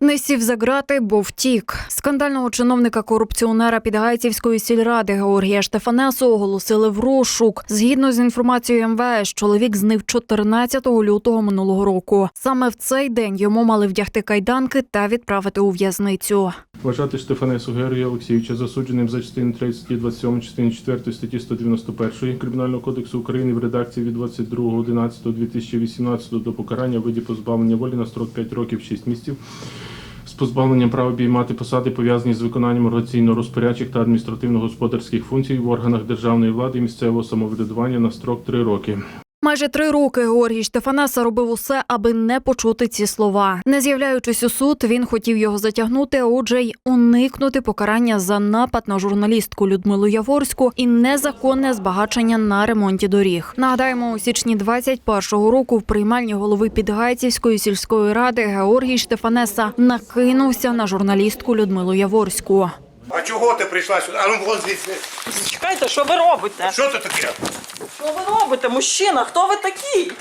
Не сів за грати, бо втік. Скандального чиновника корупціонера Підгайцівської сільради Георгія Штефанесу оголосили в розшук. Згідно з інформацією МВС, чоловік знив 14 лютого минулого року. Саме в цей день йому мали вдягти кайданки та відправити у в'язницю. Вважати Штефанесу Георгія Олексійовича засудженим за частини 3 статті 27 частини 4 статті 191 Кримінального кодексу України в редакції від 22.11.2018 до покарання в виді позбавлення волі на строк 5 років 6 місяців з позбавленням права обіймати посади, пов'язані з виконанням організаційно-розпорядчих та адміністративно-господарських функцій в органах державної влади і місцевого самоврядування на строк 3 роки. Майже три роки Георгій Штефанеса робив усе, аби не почути ці слова. Не з'являючись у суд, він хотів його затягнути, а отже, й уникнути покарання за напад на журналістку Людмилу Яворську і незаконне збагачення на ремонті доріг. Нагадаємо, у січні 21-го року в приймальні голови Підгайцівської сільської ради Георгій Штефанеса накинувся на журналістку Людмилу Яворську. А чого ти прийшла сюди? А ну звідси. Чекайте, що ви робите? Що ти таке? Що ви робите, мужчина? Хто ви такий?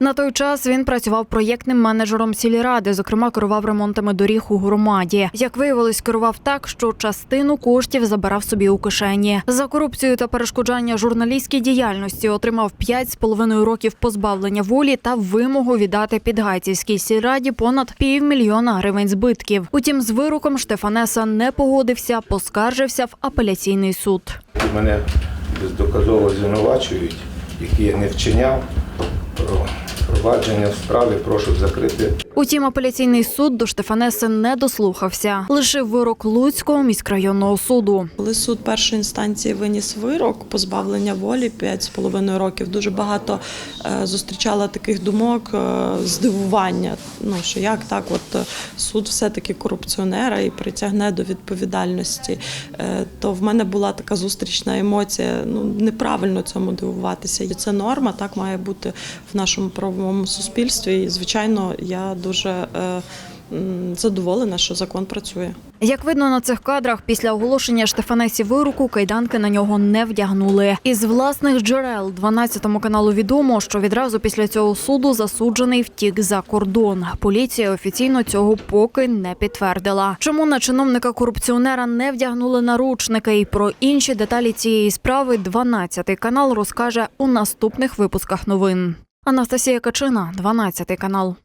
На той час він працював проєктним менеджером сільради, зокрема керував ремонтами доріг у громаді. Як виявилось, керував так, що частину коштів забирав собі у кишені. За корупцію та перешкоджання журналістській діяльності отримав 5,5 років позбавлення волі та вимогу віддати підгайцівській сільраді понад півмільйона гривень збитків. Утім, з вироком Штефанеса не погодився, поскаржився в апеляційний суд. Мене бездоказово звинувачують, які я не вчиняв. Про провадження в справі прошу закрити. Утім, апеляційний суд до Штефанеси не дослухався. Лишив вирок Луцького міськрайонного суду. Коли суд першої інстанції виніс вирок позбавлення волі 5,5 років, дуже багато е, зустрічала таких думок е, здивування. Ну що як так, от е, суд все-таки корупціонера і притягне до відповідальності. Е, то в мене була така зустрічна емоція. Ну неправильно цьому дивуватися. І це норма, так має бути в нашому правовому суспільстві. І звичайно, я дуже е, задоволена, що закон працює. Як видно на цих кадрах, після оголошення Штефанесі вироку кайданки на нього не вдягнули. Із власних джерел 12 каналу відомо, що відразу після цього суду засуджений втік за кордон. Поліція офіційно цього поки не підтвердила. Чому на чиновника корупціонера не вдягнули наручники? І про інші деталі цієї справи 12 канал розкаже у наступних випусках новин. Анастасія Качина, 12 канал.